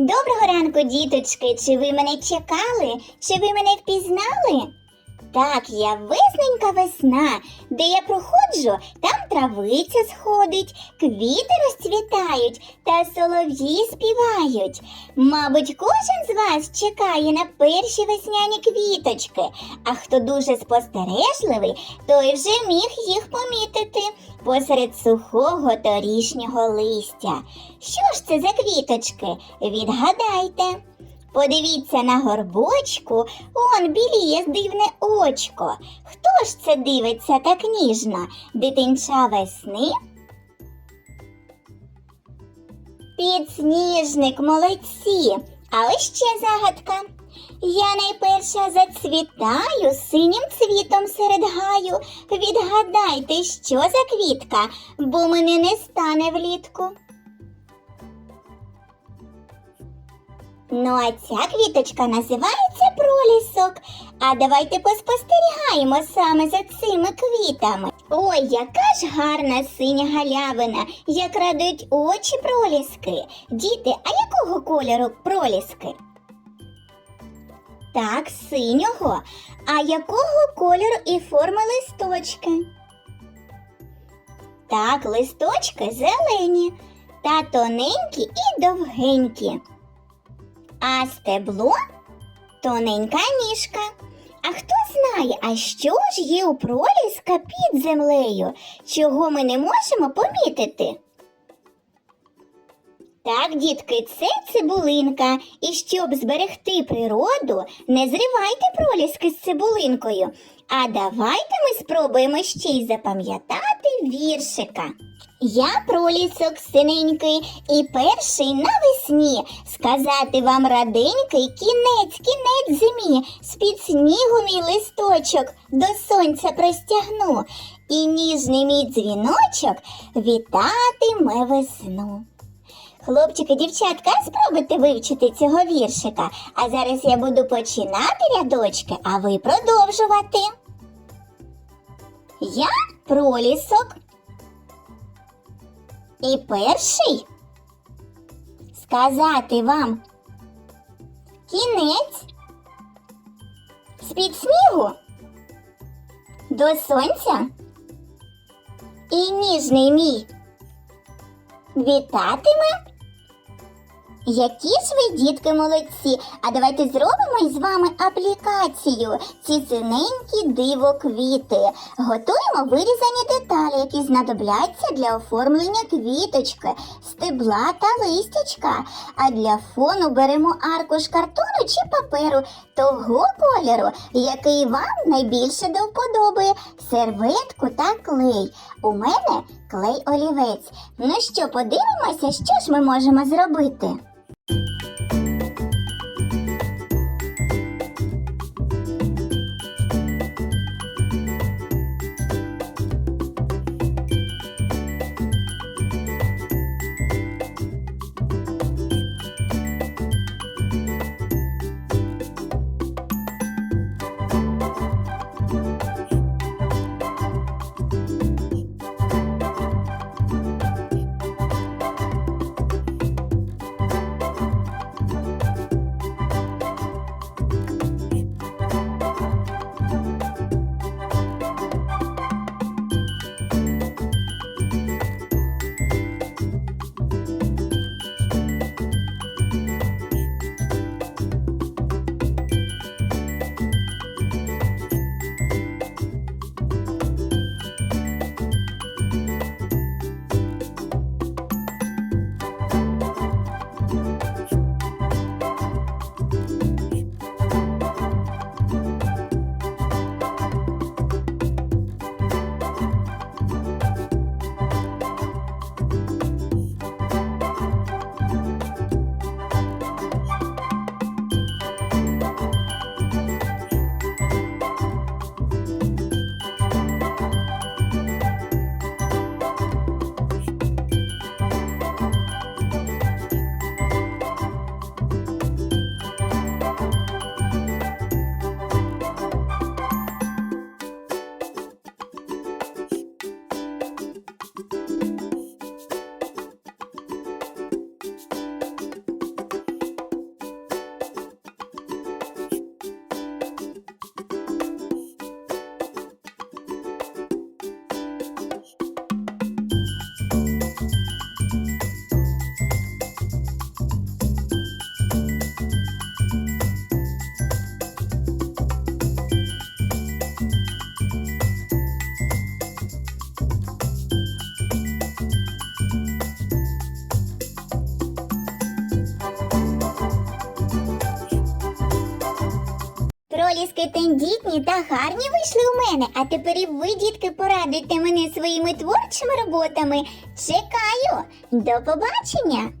Доброго ранку, діточки! Чи ви мене чекали? Чи ви мене впізнали? Так, я весненька весна, де я проходжу, там травиця сходить, квіти розцвітають та солов'ї співають. Мабуть, кожен з вас чекає на перші весняні квіточки, а хто дуже спостережливий, той вже міг їх помітити посеред сухого торішнього листя. Що ж це за квіточки? Відгадайте. Подивіться на горбочку, он біліє дивне очко. Хто ж це дивиться так ніжно? Дитинча весни? Підсніжник, молодці. А ось ще загадка. Я найперша зацвітаю синім цвітом серед гаю. Відгадайте, що за квітка, бо мене не стане влітку. Ну, а ця квіточка називається пролісок. А давайте поспостерігаємо саме за цими квітами. Ой, яка ж гарна синя галявина, як радують очі проліски. Діти, а якого кольору проліски? Так, синього. А якого кольору і форми листочки? Так, листочки зелені та тоненькі і довгенькі. А стебло тоненька ніжка. А хто знає, а що ж є у проліска під землею, чого ми не можемо помітити? Так, дітки, це цибулинка. І щоб зберегти природу, не зривайте проліски з цибулинкою. А давайте ми спробуємо ще й запам'ятати віршика. Я пролісок синенький і перший навесні сказати вам раденький кінець, кінець зимі, з-під снігу мій листочок до сонця простягну, і ніжний мій дзвіночок вітатиме весну. Хлопчики, дівчатка, спробуйте вивчити цього віршика. А зараз я буду починати рядочки, а ви продовжувати. Я пролісок. І перший. Сказати вам. Кінець. З-під снігу. До сонця. І ніжний мій. Вітатиме. Які ж ви, дітки, молодці! А давайте зробимо із вами аплікацію. Ці синенькі диво квіти. Готуємо вирізані деталі, які знадобляться для оформлення квіточки, стебла та листячка. А для фону беремо аркуш картону чи паперу того кольору, який вам найбільше до вподоби, серветку та клей. У мене клей олівець. Ну що, подивимося, що ж ми можемо зробити. Проліски тендітні та гарні вийшли у мене, а тепер і ви, дітки, порадуйте мене своїми творчими роботами. Чекаю! До побачення!